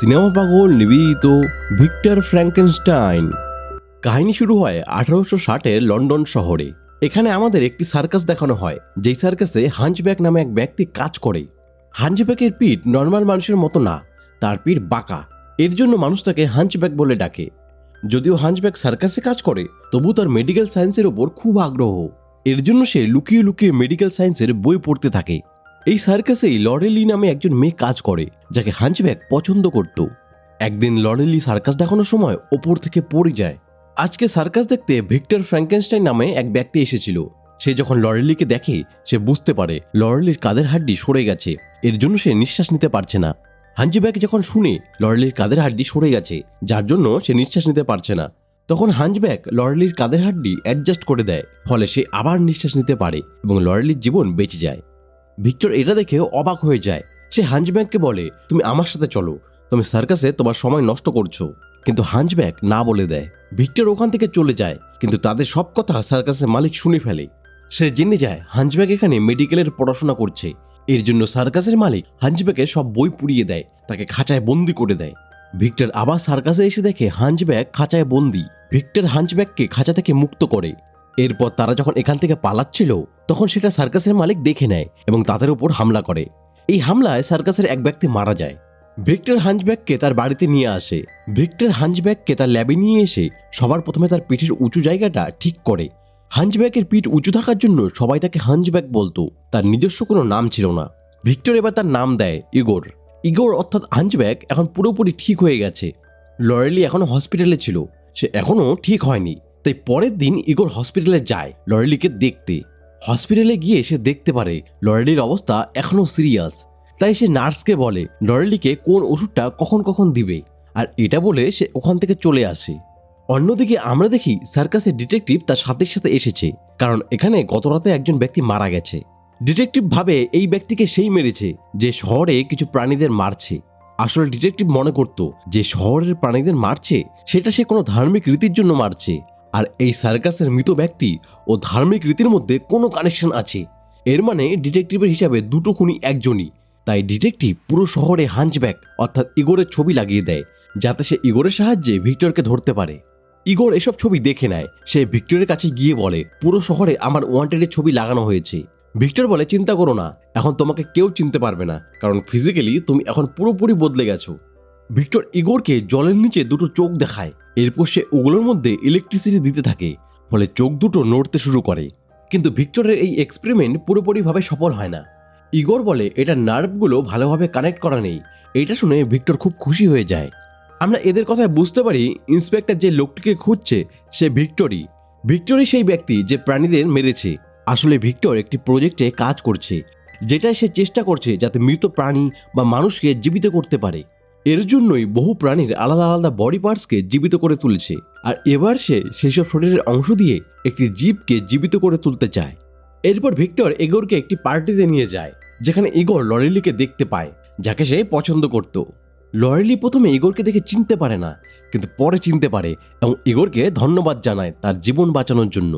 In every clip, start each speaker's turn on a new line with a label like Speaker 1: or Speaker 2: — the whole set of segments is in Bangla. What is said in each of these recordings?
Speaker 1: সিনেমা পাগল নিবেদিত ভিক্টর ফ্র্যাঙ্কেনস্টাইন। কাহিনী শুরু হয় আঠারোশো ষাটের লন্ডন শহরে। এখানে আমাদের একটি সার্কাস দেখানো হয়, যেই সার্কাসে হাঞ্চব্যাক নামে এক ব্যক্তি কাজ করে। হাঞ্চব্যাকের পিঠ নর্মাল মানুষের মতো না, তার পিঠ বাঁকা। এর জন্য মানুষ তাকে হাঞ্চব্যাক বলে ডাকে। যদিও হাঞ্চব্যাক সার্কাসে কাজ করে, তবু তার মেডিকেল সায়েন্সের ওপর খুব আগ্রহ। এর জন্য সে লুকিয়ে লুকিয়ে মেডিকেল সায়েন্সের বই পড়তে থাকে। এই সার্কাসেই লরেলি নামে একজন মেয়ে কাজ করে, যাকে হাঞ্চব্যাক পছন্দ করত। একদিন লরেলি সার্কাস দেখানোর সময় ওপর থেকে পড়ে যায়। আজকে সার্কাস দেখতে ভিক্টর ফ্র্যাঙ্কেনস্টাইন নামে এক ব্যক্তি এসেছিল। সে যখন লরেলিকে দেখে, সে বুঝতে পারে লরেলির কাদের হাড্ডি সরে গেছে। এর জন্য সে নিঃশ্বাস নিতে পারছে না। হাঞ্চিব্যাক যখন শুনে লরেলির কাদের হাড্ডি সরে গেছে, যার জন্য সে নিঃশ্বাস নিতে পারছে না, তখন হাঞ্চব্যাক লরেলির কাদের হাড্ডি অ্যাডজাস্ট করে দেয়, ফলে সে আবার নিঃশ্বাস নিতে পারে এবং লরেলির জীবন বেঁচে যায়। ভিক্টর এটা দেখে অবাক হয়ে যায়। সে হাঞ্চব্যাককে বলে, তুমি আমার সাথে চলো। তুমি সার্কাসে তোমার সময় নষ্ট করছ। কিন্তু হাঞ্চব্যাক না বলে দেয়। ভিক্টর ওখান থেকে চলে যায়, কিন্তু তাদের সব কথা সার্কাসের মালিক শুনে ফেলে। সে জেনে যায় হাঞ্চব্যাক এখানে মেডিকেলের পড়াশোনা করছে। এর জন্য সার্কাসের মালিক হাঞ্চব্যাকে সব বই পুড়িয়ে দেয়, তাকে খাঁচায় বন্দি করে দেয়। ভিক্টর আবার সার্কাসে এসে দেখে হাঞ্চব্যাক খাঁচায় বন্দি। ভিক্টর হাঞ্চব্যাককে খাঁচা থেকে মুক্ত করে। এরপর তারা যখন এখান থেকে পালাচ্ছিল তখন সেটা সার্কাসের মালিক দেখে নেয় এবং তাদের উপর হামলা করে। এই হামলায় সার্কাসের এক ব্যক্তি মারা যায়। ভিক্টর হাঞ্চব্যাককে তার বাড়িতে নিয়ে আসে। ভিক্টর হাঞ্চব্যাককে তার ল্যাবে নিয়ে এসে সবার প্রথমে তার পিঠের উঁচু জায়গাটা ঠিক করে। হাঞ্চব্যাকের পিঠ উঁচু থাকার জন্য সবাই তাকে হাঞ্চব্যাক বলতো। তার নিজস্ব কোনো নাম ছিল না। ভিক্টর এবার তার নাম দেয় ইগোর। ইগোর অর্থাৎ হাঞ্চব্যাক এখন পুরোপুরি ঠিক হয়ে গেছে। লরেলি এখনও হসপিটালে ছিল। সে এখনও ঠিক হয়নি। তাই পরের দিন ইগোর হসপিটালে যায় লরেলিকে দেখতে। হসপিটালে গিয়ে সে দেখতে পারে লরেলির অবস্থা এখনও সিরিয়াস। তাই সে নার্সকে বলে লরেলিকে কোন ওষুধটা কখন কখন দিবে? আর এটা বলে সে ওখান থেকে চলে আসে। অন্যদিকে আমরা দেখি সার্কাসের ডিটেকটিভ তার সাথে সাথে এসেছে, কারণ এখানে গতরাতে একজন ব্যক্তি মারা গেছে। ডিটেকটিভ ভাবে এই ব্যক্তিকে সেই মেরেছে যে শহরে কিছু প্রাণীদের মারছে। আসলে ডিটেকটিভ মনে করত যে শহরের প্রাণীদের মারছে, সেটা সে কোনো ধার্মিক রীতির জন্য মারছে। আর এই সার্কাসের মৃত ব্যক্তি ও ধার্মিক রীতির মধ্যে কোনো কানেকশন আছে। এর মানে ডিটেকটিভের হিসাবে দুটো খুনি একজনই। তাই ডিটেকটিভ পুরো শহরে হাঞ্চব্যাক অর্থাৎ ইগোরের ছবি লাগিয়ে দেয়, যাতে সে ইগোরের সাহায্যে ভিক্টরকে ধরতে পারে। ইগোর এসব ছবি দেখে নেয়। সে ভিক্টরের কাছে গিয়ে বলে, পুরো শহরে আমার ওয়ান্টেডের ছবি লাগানো হয়েছে। ভিক্টর বলে, চিন্তা করো না, এখন তোমাকে কেউ চিনতে পারবে না। কারণ ফিজিক্যালি তুমি এখন পুরোপুরি বদলে গেছো। ভিক্টর ইগোরকে জলের নিচে দুটো চোখ দেখায়। এরপর সে ওগুলোর মধ্যে ইলেকট্রিসিটি দিতে থাকে, ফলে চোখ দুটো নড়তে শুরু করে। কিন্তু ভিক্টরের এই এক্সপেরিমেন্ট পুরোপুরিভাবে সফল হয় না। ইগোর বলে, এটা নার্ভগুলো ভালোভাবে কানেক্ট করা নেই। এটা শুনে ভিক্টর খুব খুশি হয়ে যায়। আমরা এদের কথায় বুঝতে পারি ইন্সপেক্টর যে লোকটিকে খুঁজছে, সে ভিক্টরি ভিক্টরি সেই ব্যক্তি যে প্রাণীদের মেরেছে। আসলে ভিক্টর একটি প্রজেক্টে কাজ করছে, যেটায় সে চেষ্টা করছে যাতে মৃত প্রাণী বা মানুষকে জীবিত করতে পারে। এর জন্যই বহু প্রাণীর আলাদা আলাদা বডি পার্টসকে জীবিত করে তুলেছে। আর এবার সে সেসব শরীরের অংশ দিয়ে একটি জীবকে জীবিত করে তুলতে চায়। এরপর ভিক্টর এগোরকে একটি পার্টিতে নিয়ে যায়, যেখানে ইগোর লরেলিকে দেখতে পায়, যাকে সে পছন্দ করত। লরেলি প্রথমে ইগোরকে দেখে চিনতে পারে না, কিন্তু পরে চিনতে পারে এবং ইগোরকে ধন্যবাদ জানায় তার জীবন বাঁচানোর জন্য।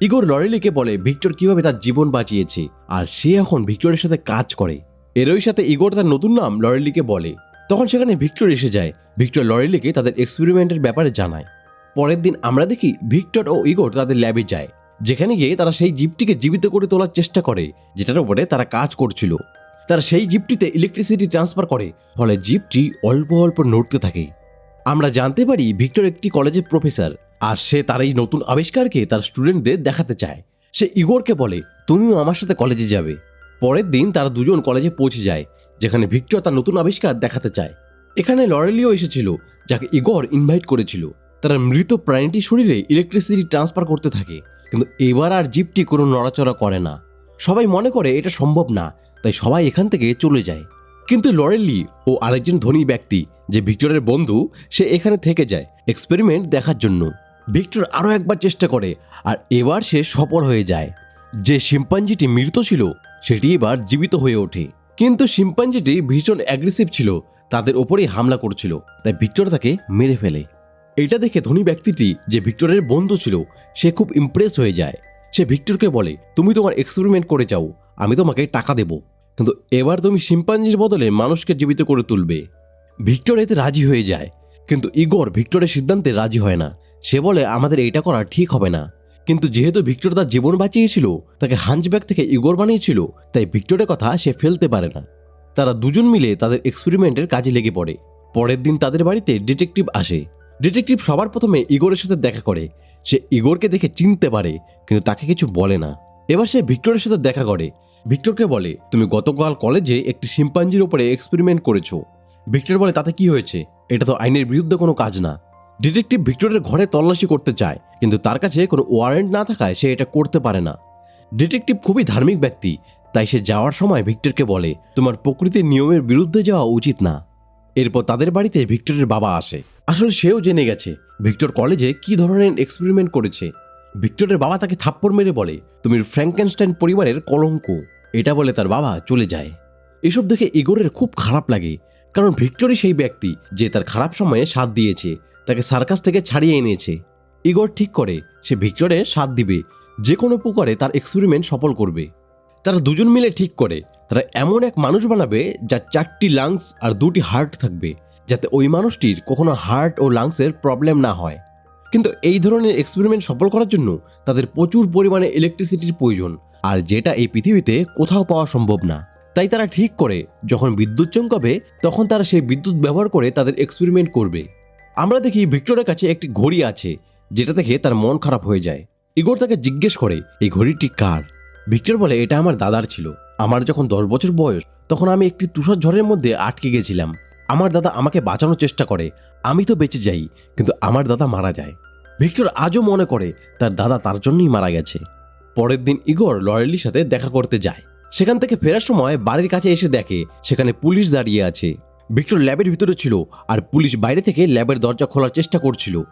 Speaker 1: ইগোর লরেলিকে বলে, ভিক্টর কীভাবে তার জীবন বাঁচিয়েছে? আর সে এখন ভিক্টরের সাথে কাজ করে। এরই সাথে ইগোর তার নতুন নাম লরেলিকে বলে। তখন সেখানে ভিক্টর এসে যায়। ভিক্টর লরেলিকে তাদের এক্সপেরিমেন্টের ব্যাপারে জানায়। পরের দিন আমরা দেখি ভিক্টর ও ইগোর তাদের ল্যাবে যায়, যেখানে গিয়ে তারা সেই জিপটিকে জীবিত করে তোলার চেষ্টা করে, যেটার উপরে তারা কাজ করছিল। তারা সেই জিপটিতে ইলেকট্রিসিটি ট্রান্সফার করে, ফলে জিপটি অল্প অল্প নড়তে থাকে। আমরা জানতে পারি ভিক্টর একটি কলেজের প্রফেসর, আর সে তার এই নতুন আবিষ্কারকে তার স্টুডেন্টদের দেখাতে চায়। সে ইগোরকে বলে, তুমিও আমার সাথে কলেজে যাবে। পরের দিন তারা দুজন কলেজে পৌঁছে যায় যেখানে ভিক্টর তার নতুন আবিষ্কার দেখাতে চায়। এখানে লরেলিও এসেছিল, যাকে ইগর ইনভাইট করেছিল। তারা মৃত প্রাণীটির শরীরে ইলেকট্রিসিটি ট্রান্সফার করতে থাকে, কিন্তু এবার আর জিপটি কোনো নড়াচড়া করে না। সবাই মনে করে এটা সম্ভব না, তাই সবাই এখান থেকে চলে যায়। কিন্তু লরেলি ও আরেকজন ধনী ব্যক্তি, যে ভিক্টরের বন্ধু, সে এখানে থেকে যায় এক্সপেরিমেন্ট দেখার জন্য। ভিক্টর আরও একবার চেষ্টা করে, আর এবার সে সফল হয়ে যায়। যে শিম্পাঞ্জিটি মৃত ছিল, সেটি এবার জীবিত হয়ে ওঠে। কিন্তু শিম্পাঞ্জিটি ভীষণ অ্যাগ্রেসিভ ছিল, তাদের ওপরেই হামলা করছিল, তাই ভিক্টর তাকে মেরে ফেলে। এটা দেখে ধনী ব্যক্তিটি যে ভিক্টরের বন্ধু ছিল, সে খুব ইমপ্রেস হয়ে যায়। সে ভিক্টরকে বলে, তুমি তোমার এক্সপেরিমেন্ট করে যাও, আমি তোমাকে টাকা দেব। কিন্তু এবার তুমি শিম্পাঞ্জির বদলে মানুষকে জীবিত করে তুলবে ভিক্টর এতে রাজি হয়ে যায়, কিন্তু ইগর ভিক্টরের সিদ্ধান্তে রাজি হয় না। সে বলে, আমাদের এইটা করা ঠিক হবে না। কিন্তু যেহেতু ভিক্টর তার জীবন বাঁচিয়েছিল, তাকে হাঞ্চব্যাগ থেকে ইগোর বানিয়েছিল, তাই ভিক্টরের কথা সে ফেলতে পারে না। তারা দুজন মিলে তাদের এক্সপেরিমেন্টের কাজে লেগে পড়ে। পরের দিন তাদের বাড়িতে ডিটেকটিভ আসে। ডিটেকটিভ সবার প্রথমে ইগোরের সাথে দেখা করে। সে ইগোরকে দেখে চিনতে পারে, কিন্তু তাকে কিছু বলে না। এবার সে ভিক্টরের সাথে দেখা করে। ভিক্টরকে বলে, তুমি গতকাল কলেজে একটি শিম্পাঞ্জির উপরে এক্সপেরিমেন্ট করেছ। ভিক্টর বলে, তাতে কি হয়েছে? এটা তো আইনের বিরুদ্ধে কোনো কাজ না। ডিটেকটিভ ভিক্টরের ঘরে তল্লাশি করতে চায়। কিন্তু তার কাছে কোনো ওয়ারেন্ট না থাকায় সে এটা করতে পারে না। ডিটেকটিভ খুবই ধার্মিক ব্যক্তি, তাই সে যাওয়ার সময় ভিক্টরকে বলে, তোমার প্রকৃতির নিয়মের বিরুদ্ধে যাওয়া উচিত না। এরপর তাদের বাড়িতে ভিক্টরের বাবা আসে। আসলে সেও জেনে গেছে, ভিক্টর কলেজে কি ধরনের এক্সপেরিমেন্ট করেছে। ভিক্টরের বাবা তাকে থাপ্পড় মেরে বলে, তুমি ফ্র্যাঙ্কেনস্টাইন পরিবারের কলঙ্ক। এটা বলে তার বাবা চলে যায়। এসব দেখে ইগোরের খুব খারাপ লাগে, কারণ ভিক্টরই সেই ব্যক্তি যে তার খারাপ সময়ে সাথ দিয়েছে, তাকে সার্কাস থেকে ছাড়িয়ে এনেছে। ইগোর ঠিক করে, সে ভিক্টরের সাথ দিবে। যে কোনো প্রকারে তার এক্সপেরিমেন্ট সফল করবে। তারা দুজন মিলে ঠিক করে। তারা এমন এক মানুষ বানাবে যার চারটি লাংস আর দুটি হার্ট থাকবে, যাতে ওই মানুষটির কখনো হার্ট ও লাংসের প্রবলেম না হয়। কিন্তু এই ধরনের এক্সপেরিমেন্ট সফল করার জন্য তাদের প্রচুর পরিমাণে ইলেকট্রিসিটির প্রয়োজন, আর যেটা এই পৃথিবীতে কোথাও পাওয়া সম্ভব না। তাই তারা ঠিক করে, যখন বিদ্যুৎ চমকাবে, তখন তারা সেই বিদ্যুৎ ব্যবহার করে তাদের এক্সপেরিমেন্ট করবে। আমরা দেখি ভিক্টরের কাছে একটি ঘড়ি আছে। যেটা দেখে তার মন খারাপ হয়ে যায়। ইগোর তাকে জিজ্ঞেস করে, এই ঘড়িটি কার? ভিক্টর বলে, এটা আমার দাদার ছিল। আমার যখন দশ বছর বয়স, তখন আমি একটি তুষার ঝড়ের মধ্যে আটকে গেছিলাম। আমার দাদা আমাকে বাঁচানোর চেষ্টা করে। আমি তো বেঁচে যাই, কিন্তু আমার দাদা মারা যায়। ভিক্টর আজও মনে করে, তার দাদা তার জন্যই মারা গেছে। পরের দিন ইগোর লয়েলির সাথে দেখা করতে যায়। সেখান থেকে ফেরার সময় বাড়ির কাছে এসে দেখে, সেখানে পুলিশ দাঁড়িয়ে আছে। ভিক্টর ল্যাবের ভিতরে ছিল, আর পুলিশ বাইরে থেকে ল্যাবের দরজা খোলার চেষ্টা করছিল।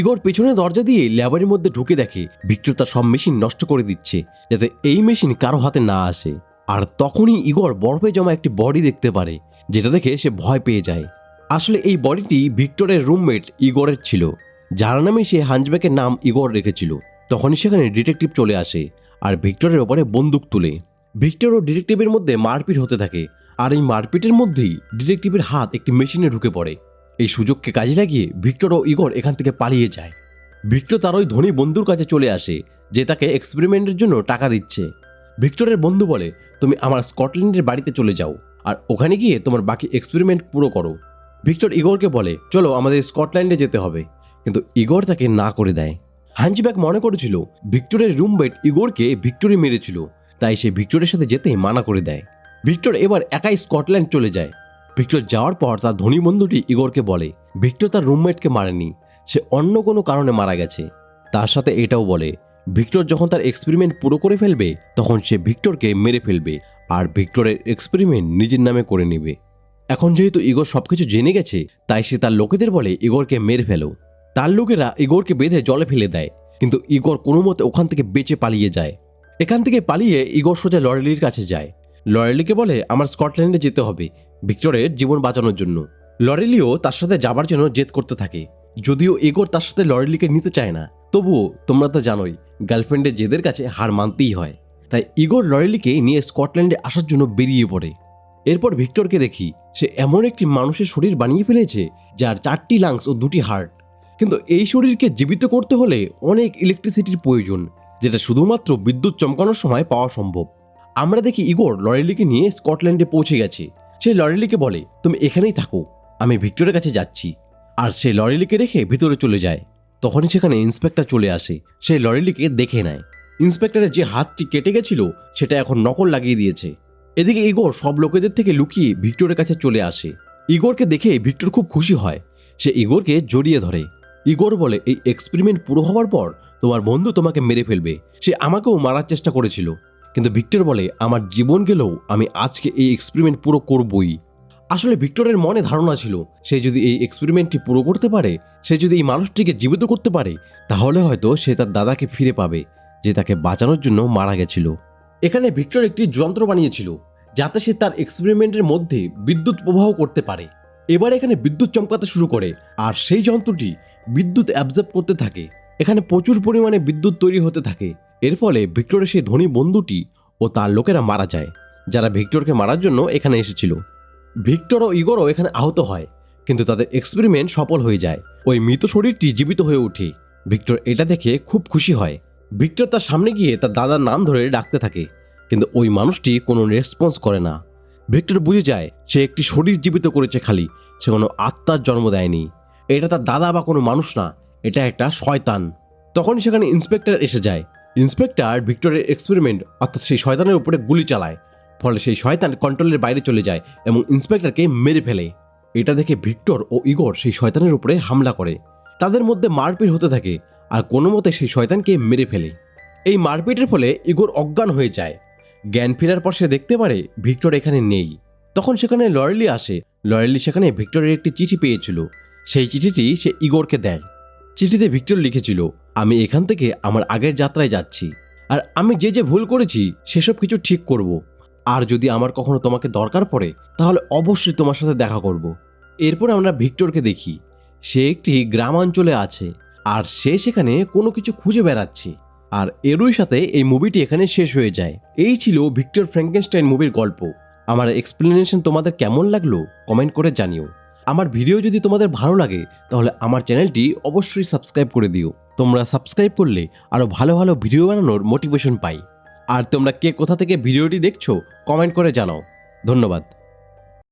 Speaker 1: ইগোর পেছনে দরজা দিয়ে ল্যাবের মধ্যে ঢুকে দেখে ভিক্টর তার সব মেশিন নষ্ট করে দিচ্ছে, যাতে এই মেশিন কারও হাতে না আসে। আর তখনই ইগর বরফে জমা একটি বডি দেখতে পারে, যেটা দেখে সে ভয় পেয়ে যায়। আসলে এই বডিটি ভিক্টরের রুমমেট ইগরের ছিল, যার নামে সে হাঞ্চব্যাকের নাম ইগর রেখেছিল। তখনই সেখানে ডিটেকটিভ চলে আসে আর ভিক্টরের ওপরে বন্দুক তুলে। ভিক্টর ও ডিটেকটিভের মধ্যে মারপিট হতে থাকে, আর এই মারপিটের মধ্যেই ডিটেকটিভের হাত একটি মেশিনে ঢুকে পড়ে। এই সুযোগকে কাজে লাগিয়ে ভিক্টর ও ইগর এখান থেকে পালিয়ে যায়। ভিক্টর তার ওই ধনী বন্ধুর কাছে চলে আসে, যে তাকে এক্সপেরিমেন্টের জন্য টাকা দিচ্ছে। ভিক্টরের বন্ধু বলে, তুমি আমার স্কটল্যান্ডের বাড়িতে চলে যাও, আর ওখানে গিয়ে তোমার বাকি এক্সপেরিমেন্ট পুরো করো। ভিক্টর ইগোরকে বলে, চলো আমাদের স্কটল্যান্ডে যেতে হবে। কিন্তু ইগোর তাকে না করে দেয়। হাঞ্চব্যাক মনে করেছিল, ভিক্টরের রুমমেট ইগোরকে ভিক্টরি মেরেছিল, তাই সে ভিক্টরের সাথে যেতে মানা করে দেয়। ভিক্টর এবার একাই স্কটল্যান্ড চলে যায়। ভিক্টর যাওয়ার পর তার ধনী বন্ধুটি ইগোরকে বলে, ভিক্টর তার রুমমেটকে মারেনি, সে অন্য কোনো কারণে মারা গেছে। তার সাথে এটাও বলে, ভিক্টর যখন তার এক্সপেরিমেন্ট পুরো করে ফেলবে, তখন সে ভিক্টরকে মেরে ফেলবে, আর ভিক্টরের এক্সপেরিমেন্ট নিজের নামে করে নেবে। এখন যেহেতু ইগোর সবকিছু জেনে গেছে, তাই সে তার লোকেদের বলে, ইগোরকে মেরে ফেলো। তার লোকেরা ইগোরকে বেঁধে জলে ফেলে দেয়, কিন্তু ইগোর কোনো মতে ওখান থেকে বেঁচে পালিয়ে যায়। এখান থেকে পালিয়ে ইগোর সোজা লরেলির কাছে যায়। লরেলিকে বলে, আমার স্কটল্যান্ডে যেতে হবে ভিক্টরের জীবন বাঁচানোর জন্য। লরেলিও তার সাথে যাবার জন্য জেদ করতে থাকে। যদিও ইগোর তার সাথে লরেলিকে নিতে চায় না, তবুও তোমরা তো জানোই, গার্লফ্রেন্ডের জেদের কাছে হার মানতেই হয়। তাই ইগোর লরেলিকে নিয়ে স্কটল্যান্ডে আসার জন্য বেরিয়ে পড়ে। এরপর ভিক্টরকে দেখি, সে এমন একটি মানুষের শরীর বানিয়ে ফেলেছে, যার চারটি লাংস ও দুটি হার্ট কিন্তু এই শরীরকে জীবিত করতে হলে অনেক ইলেকট্রিসিটির প্রয়োজন, যেটা শুধুমাত্র বিদ্যুৎ চমকানোর সময় পাওয়া সম্ভব। আমরা দেখি ইগোর লরেলিকে নিয়ে স্কটল্যান্ডে পৌঁছে গেছে। সে লরেলিকে বলে, তুমি এখানেই থাকো, আমি ভিক্টরের কাছে যাচ্ছি। আর সে লরেলিকে রেখে ভিতরে চলে যায়। তখনই সেখানে ইন্সপেক্টর চলে আসে। সে লরেলিকে দেখে নেয়। ইন্সপেক্টরের যে হাতটি কেটে গেছিল, সেটা এখন নকল লাগিয়ে দিয়েছে। এদিকে ইগোর সব লোকেদের থেকে লুকিয়ে ভিক্টরের কাছে চলে আসে। ইগোরকে দেখে ভিক্টর খুব খুশি হয়। সে ইগোরকে জড়িয়ে ধরে। ইগোর বলে, এই এক্সপেরিমেন্ট পুরো হওয়ার পর তোমার বন্ধু তোমাকে মেরে ফেলবে। সে আমাকেও মারার চেষ্টা করেছিল। কিন্তু ভিক্টর বলে, আমার জীবন গেলেও আমি আজকে এই এক্সপেরিমেন্ট পুরো করবই। আসলে ভিক্টরের মনে ধারণা ছিল, সে যদি এই এক্সপেরিমেন্টটি পুরো করতে পারে, সে যদি এই মানুষটিকে জীবিত করতে পারে, তাহলে হয়তো সে তার দাদাকে ফিরে পাবে, যে তাকে বাঁচানোর জন্য মারা গেছিল। এখানে ভিক্টর একটি যন্ত্র বানিয়েছিল, যাতে সে তার এক্সপেরিমেন্টের মধ্যে বিদ্যুৎ প্রবাহ করতে পারে। এবার এখানে বিদ্যুৎ চমকাতে শুরু করে, আর সেই যন্ত্রটি বিদ্যুৎ অ্যাবজর্ব করতে থাকে। এখানে প্রচুর পরিমাণে বিদ্যুৎ তৈরি হতে থাকে। এর ফলে ভিক্টরের সেই ধনী বন্ধুটি ও তার লোকেরা মারা যায়, যারা ভিক্টরকে মারার জন্য এখানে এসেছিল। ভিক্টর ও ইগোরও এখানে আহত হয়, কিন্তু তাদের এক্সপেরিমেন্ট সফল হয়ে যায়। ওই মৃত শরীরটি জীবিত হয়ে ওঠে। ভিক্টর এটা দেখে খুব খুশি হয়। ভিক্টর তার সামনে গিয়ে তার দাদার নাম ধরে ডাকতে থাকে, কিন্তু ওই মানুষটি কোনো রেসপন্স করে না। ভিক্টর বুঝে যায়, সে একটি শরীর জীবিত করেছে খালি, সে কোনো আত্মার জন্ম দেয়নি। এটা তার দাদা বা কোনো মানুষ না, এটা একটা শয়তান। তখন সেখানে ইন্সপেক্টর এসে যায় ইন্সপেক্টর ভিক্টরের এক্সপেরিমেন্ট অর্থাৎ সেই শয়তানের উপরে গুলি চালায়, ফলে সেই শয়তান কন্ট্রোলের বাইরে চলে যায় এবং ইন্সপেক্টরকে মেরে ফেলে। এটা দেখে ভিক্টর ও ইগর সেই শয়তানের উপরে হামলা করে। তাদের মধ্যে মারপিট হতে থাকে আর কোনো মতে সেই শয়তানকে মেরে ফেলে। এই মারপিটের ফলে ইগোর অজ্ঞান হয়ে যায়। জ্ঞান ফেরার পর সে দেখতে পারে ভিক্টর এখানে নেই। তখন সেখানে লয়েলি আসে। লয়েলি সেখানে ভিক্টরের একটি চিঠি পেয়েছিল। সেই চিঠিটি সে ইগোরকে দেয়। চিঠিতে ভিক্টর লিখেছিল আমি এখান থেকে আমার আগের যাত্রায় যাচ্ছি। আর আমি যে যে ভুল করেছি, সেসব কিছু ঠিক করব। আর যদি আমার কখনো তোমাকে দরকার পড়ে, তাহলে অবশ্যই তোমার সাথে দেখা করব। এরপর আমরা ভিক্টরকে দেখি। সে একটি গ্রামাঞ্চলে আছে, আর সে সেখানে কোনো কিছু খুঁজে বেড়াচ্ছে। আর এরই সাথে এই মুভিটি এখানে শেষ হয়ে যায়। এই ছিল ভিক্টর ফ্র্যাঙ্কেনস্টাইন মুভির গল্প। আমার এক্সপ্লেনেশন তোমাদের কেমন লাগল, কমেন্ট করে জানিও। আমার ভিডিও যদি তোমাদের ভালো লাগে, তাহলে আমার চ্যানেলটি অবশ্যই সাবস্ক্রাইব করে দিও। তোমরা সাবস্ক্রাইব করলে আরও ভালো ভালো ভিডিও বানানোর মোটিভেশন পাই। আর তোমরা কে কোথা থেকে ভিডিওটি দেখছ, কমেন্ট করে জানাও। ধন্যবাদ।